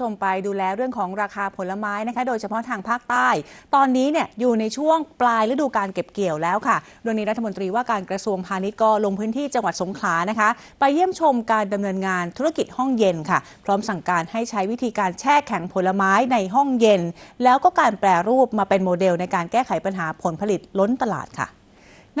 ชมไปดูแลเรื่องของราคาผลไม้นะคะ โดยเฉพาะทางภาคใต้ ตอนนี้เนี่ยอยู่ในช่วงปลายฤดูการเก็บเกี่ยวแล้วค่ะโดยนี้รัฐมนตรีว่าการกระทรวงพาณิชย์ก็ลงพื้นที่จังหวัดสงขลานะคะ ไปเยี่ยมชมการดำเนินงานธุรกิจห้องเย็นค่ะ พร้อมสั่งการให้ใช้วิธีการแช่แข็งผลไม้ในห้องเย็น แล้วก็การแปรรูปมาเป็นโมเดลในการแก้ไขปัญหาผลผลิตล้นตลาดค่ะ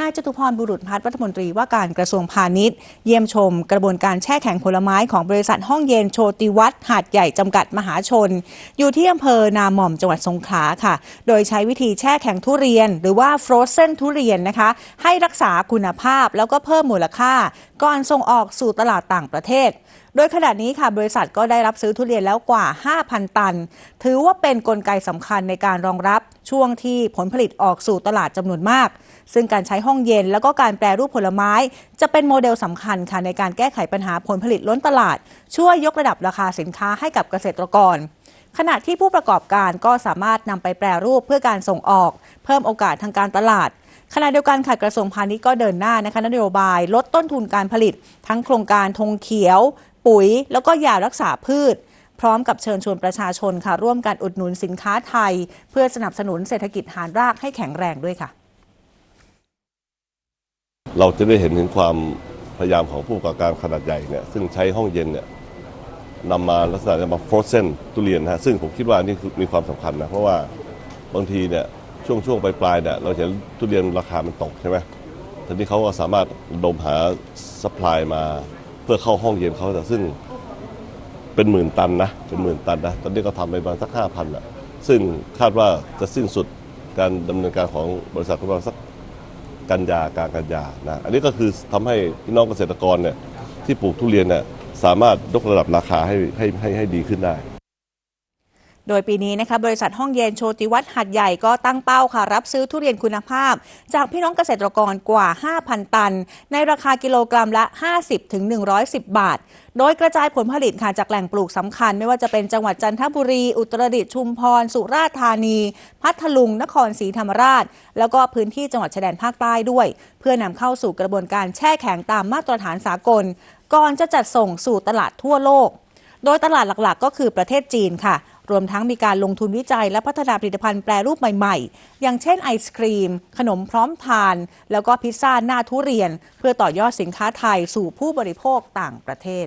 นายจตุพรบุรุษพัฒน์รัฐมนตรีว่าการกระทรวงพาณิชย์ เยี่ยมชมกระบวนการแช่แข็งผลไม้ของบริษัทห้องเย็นโชติวัฒน์หาดใหญ่จำกัดมหาชน อยู่ที่อำเภอนาหม่อมจังหวัดสงขลาค่ะ โดยใช้วิธีแช่แข็งทุเรียน หรือว่าฟรอเซนทุเรียนนะคะ ให้รักษาคุณภาพแล้วก็เพิ่มมูลค่า ก่อนส่งออกสู่ตลาดต่างประเทศโดยขณะนี้ค่ะบริษัทก็ได้รับซื้อทุเรียนแล้วกว่า 5,000 ตัน ถือว่าเป็นนกลไกสำคัญในการรองรับช่วงที่ผลผลิตออกสู่ตลาดจำนวนมาก ซึ่งการใช้ห้องเย็นแล้วก็การแปรรูปผลไม้ จะเป็นโมเดลสำคัญค่ะในการแก้ไขปัญหาผลผลิตล้นตลาด ช่วยยกระดับราคาสินค้าให้กับเกษตรกร ขณะที่ผู้ประกอบการก็สามารถนำไปแปรรูปเพื่อการส่งออก เพิ่มโอกาสทางการตลาดขณะเดียวกันค่ะกระทรวงพาณิชย์ก็เดินหน้านะคะนโยบายลดต้นทุนการผลิต ทั้งโครงการธงเขียว ปุ๋ย แล้วก็ยารักษาพืช พร้อมกับเชิญชวนประชาชนค่ะ ร่วมกันอุดหนุนสินค้าไทย เพื่อสนับสนุนเศรษฐกิจฐานรากให้แข็งแรงด้วยค่ะ เราจะได้เห็นถึงความพยายามของผู้ประกอบการขนาดใหญ่เนี่ยซึ่งใช้ห้องเย็นเนี่ยนำมาลักษณะจะมาฟรอเซนทุเรียนนะฮะซึ่งผมคิดว่านี่คือมีความสำคัญนะเพราะว่าบางทีเนี่ยช่วงช่วงปลายๆเนี่ยเราเห็นทุเรียนราคามันตกใช่ไหมทีนี้เขาก็สามารถดมหาสป라이มาเพื่อเข้าห้องเย็นเขาแต่ซึ่งเป็นหมื่นตันนะเป็นหมื่นตันนะตอนนี้ก็ทำไปประมาณสักห้าพันอะซึ่งคาดว่าจะสิ้นสุดการดำเนินการของบริษัทประมาณสัก กันยากลางกันยานะอันนี้ก็คือทำให้พี่น้องเกษตรกรเนี่ยที่ปลูกทุเรียนเนี่ยสามารถยกระดับราคาให้ให้ให้ให้ดีขึ้นได้ โดยปีนี้นะคะบริษัทห้องเย็นโชติวัฒน์หัดใหญ่ก็ตั้งเป้าค่ะ รับซื้อทุเรียนคุณภาพ จากพี่น้องเกษตรกรกว่า 5,000 ตัน ในราคากิโลกรัมละ 50ถึง110 บาท โดยกระจายผลผลิตค่ะจากแหล่งปลูกสำคัญ ไม่ว่าจะเป็นจังหวัดจันทบุรี อุตรดิตถ์ชุมพร สุราษฎร์ธานี พัทลุง นครศรีธรรมราช แล้วก็พื้นที่จังหวัดชายแดนภาคใต้ด้วย เพื่อนำเข้าสู่กระบวนการแช่แข็งตามมาตรฐานสากล ก่อนจะจัดส่งสู่ตลาดทั่วโลก โดยตลาดหลักๆ ก็คือประเทศจีนค่ะ รวมทั้งมีการลงทุนวิจัยและพัฒนาผลิตภัณฑ์แปรรูปใหม่ ๆ อย่างเช่นไอศครีม ขนมพร้อมทาน แล้วก็พิซซ่าหน้าทุเรียน เพื่อต่อยอดสินค้าไทยสู่ผู้บริโภคต่างประเทศ